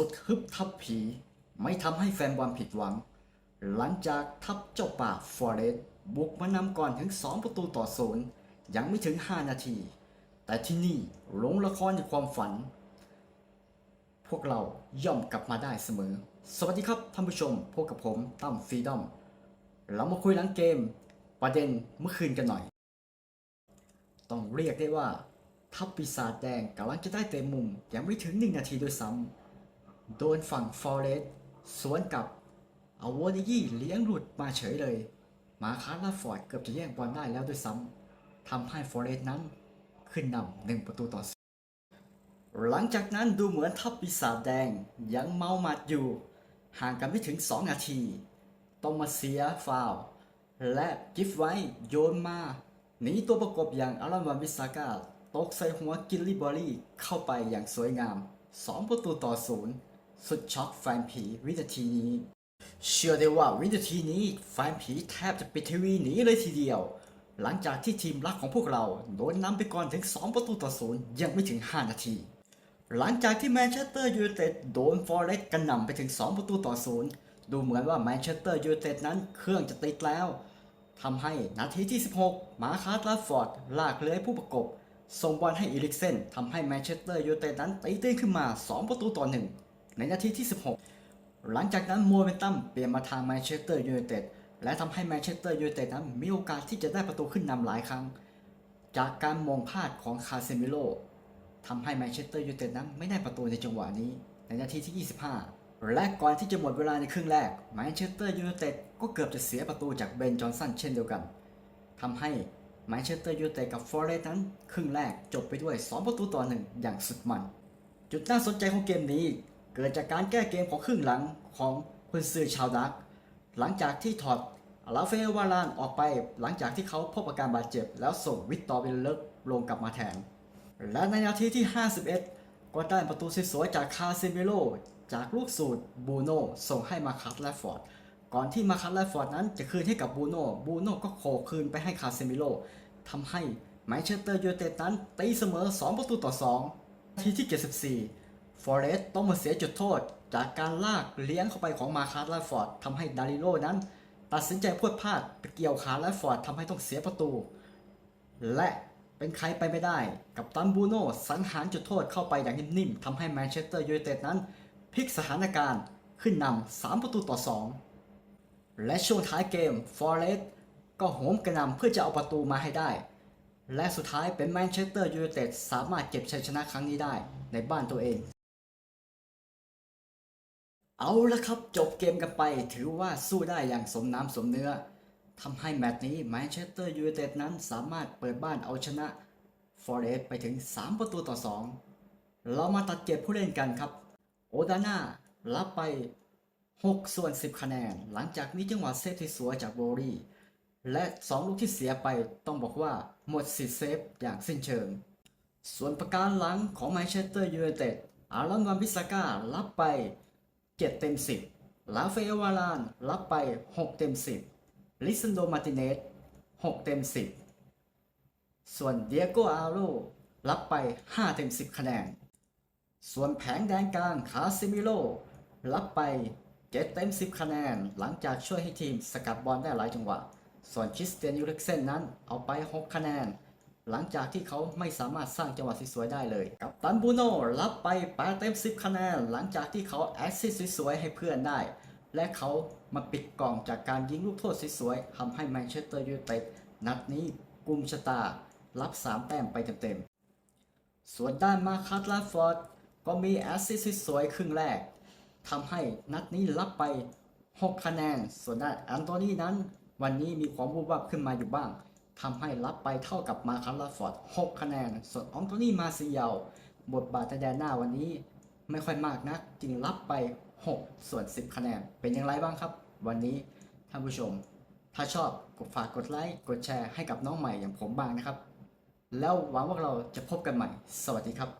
สุดฮึบทับผี ไม่ทำให้แฟนบอลผิดหวัง หลังจากทัพเจ้าป่าฟอเรสต์บุกมานำก่อนถึง 2 ประตูต่อศูนย์ยังไม่ถึง 5 นาที แต่ที่นี่ลงละครในความฝัน พวกเราย่อมกลับมาได้เสมอ สวัสดีครับท่านผู้ชม พบกับผมตั้มฟรีดอม เรามาคุยหลังเกม ประเด็นเมื่อคืนกันหน่อย ต้องเรียกได้ว่าทัพปีศาจแดงกำลังจะได้เต็มมุมยังไม่ถึง 1 นาทีด้วยซ้ำ โดนฝั่งฟอเรสต์สวนกลับ เอาวอนิยี่เลี้ยงหลุดมาเฉยเลย มาคาร์ลาฟอร์ดเกือบจะแย่งบอลได้แล้วด้วยซ้ำทำให้ฟอเรสต์นั้นขึ้นนำหนึ่งประตูต่อศูนย์หลังจากนั้นดูเหมือนทัพปีศาจแดงยังเมาหมัดอยู่ ห่างกันไม่ถึง 2 นาทีต้องมาเสียฟาว และกิฟไว้โยนมาหนีตัวประกบอย่างอารอนวันวิสากาตกใส่หัวกิลลี่บอรี่เข้าไปอย่างสวยงาม 2 ประตูต่อศูนย์ สุดช็อกแฟนผีวินาทีนี้ เชื่อได้ว่าวินาทีนี้แฟนผีแทบจะปิดทีวีหนีเลยทีเดียว หลังจากที่ทีมรักของพวกเราโดนนำไปก่อนถึง 2 ประตูต่อศูนย์ยังไม่ถึง 5 นาที หลังจากที่แมนเชสเตอร์ยูไนเต็ดโดนฟอร์เรสต์กระหนำไปถึง 2 ประตูต่อศูนย์ดูเหมือนว่าแมนเชสเตอร์ยูไนเต็ดนั้นเครื่องจะติดแล้วทำให้นาทีที่ 16 มาคาร์ลาฟอร์ดลากเลื้อยผู้ประกบส่งบอลให้อีริกเซนทำให้แมนเชสเตอร์ยูไนเต็ดนั้นตีตื้นขึ้นมา 2 ประตูต่อ1 ในนาทีที่ 16 หลังจากนั้นโมเมนตัมเปลี่ยนมาทางแมนเชสเตอร์ยูไนเต็ดและทำให้แมนเชสเตอร์ยูไนเต็ดนั้นมีโอกาสที่จะได้ประตูขึ้นนำหลายครั้ง จากการมองพลาดของคาเซมิโลทำให้แมนเชสเตอร์ยูไนเต็ดนั้นไม่ได้ประตูในจังหวะนี้ ในนาทีที่ 25 และก่อนที่จะหมดเวลาในครึ่งแรกแมนเชสเตอร์ยูไนเต็ดก็เกือบจะเสียประตูจากเบนจอนสันเช่นเดียวกันทำให้แมนเชสเตอร์ยูไนเต็ดกับฟอร์เรสต์นั้นครึ่งแรกจบไปด้วย 2 ประตูต่อหนึ่งอย่างสุดมัน จุดน่าสนใจของเกมนี้ เกิดจากการแก้เกมของครึ่งหลังของคุณซือชาวดัก หลังจากที่ถอดลาเฟวารานออกไปหลังจากที่เขาพบอาการบาดเจ็บ แล้วส่งวิกตอร์เวลเลกลงกลับมาแทน และในนาทีที่ 51 ก็ได้ประตูสวยๆจากคาเซมิโลจากลูกสูตรบูโน่ส่งให้มาคัตและฟอร์ด ก่อนที่มาคัตและฟอร์ดนั้นจะคืนให้กับบูโน่บูโน่ก็โขกคืนไปให้คาเซมิโลทำให้แมนเชสเตอร์ยูไนเต็ดนั้นตีเสมอ 2 ประตูต่อ 2 ทีที่ 74 ฟอเรสต์ต้องมาเสียจุดโทษ จากการลากเลี้ยงเข้าไปของมาคาร์ลฟอร์ดทำให้ดาริโลนั้น ตัดสินใจพรวดพลาดไปเกี่ยวขาและฟอร์ดทำให้ต้องเสียประตู และเป็นใครไปไม่ได้ กับตันบูโน่สังหารจุดโทษเข้าไปอย่างนิ่มๆทำให้แมนเชสเตอร์ยูไนเต็ดนั้นพลิกสถานการณ์ขึ้นนำ3ประตูต่อ 2 และช่วงท้ายเกมฟอเรสต์ก็โหมกระหน่ำเพื่อจะเอาประตูมาให้ได้ และสุดท้ายเป็นแมนเชสเตอร์ยูไนเต็ดสามารถเก็บชัยชนะครั้งนี้ได้ในบ้านตัวเอง เอาละครับ จบเกมกันไป ถือว่าสู้ได้อย่างสมน้ำสมเนื้อทำให้แมตช์นี้แมนเชสเตอร์ยูไนเต็ดนั้นสามารถเปิดบ้านเอาชนะฟอร์เรสต์ไปถึง 3 ประตูต่อ 2 เรามาตัดเก็บผู้เล่นกันครับ โอดาน่ารับไป 6 ส่วน 10 คะแนน หลังจากมีจังหวะเซฟที่สวยจากโบรีและ 2 ลูกที่เสียไปต้องบอกว่าหมดสิทธิ์เซฟอย่างสิ้นเชิง ส่วนประการหลังของแมนเชสเตอร์ยูไนเต็ดอารอนวันบิสาก้ารับไป 7 เต็ม 10 ลาเฟลวารานรับไป 6 เต็ม 10 ลิซันโดมาติเนส6 เต็ม 10 ส่วนเดียโกอาโรรับไป 5 เต็ม 10 คะแนน ส่วนแผงแดนกลางคาซิมิโลรับไป 7 เต็ม 10 คะแนน หลังจากช่วยให้ทีมสกัดบอลได้หลายจังหวะ ส่วนคริสเตียนยูริกเซนนั้นเอาไป 6 คะแนน หลังจากที่เขาไม่สามารถสร้างจังหวะสวยๆได้เลยกับตันบูโน่รับไป8เต็ม10 คะแนน หลังจากที่เขาแอสซิสต์สวยๆให้เพื่อนได้ และเขามาปิดกล่องจากการยิงลูกโทษสวยๆทำให้แมนเชสเตอร์ยูไนเต็ดนัดนี้กุมชะตา รับ 3 แต้มไปเต็มๆ ส่วนด้านมาคัตลาฟอร์ดก็มีแอสซิสต์สวยๆครึ่งแรกทำให้นัดนี้รับไป 6 คะแนน ส่วนด้านแอนโทนีนั้น วันนี้มีความวูบวับขึ้นมาอยู่บ้าง ทำให้รับไปเท่ากับมาคัลลาฟอร์ด6คะแนน ส่วนอองโทนี่มาซิเยลบทบาทแดนหน้าวันนี้ไม่ค่อยมากนัก จึงรับไป 6 ส่วน 10 คะแนน เป็นอย่างไรบ้างครับ วันนี้ท่านผู้ชม ถ้าชอบกดฝากกดไลค์กดแชร์ให้กับน้องใหม่อย่างผมบ้างนะครับ แล้วหวังว่าเราจะพบกันใหม่ สวัสดีครับ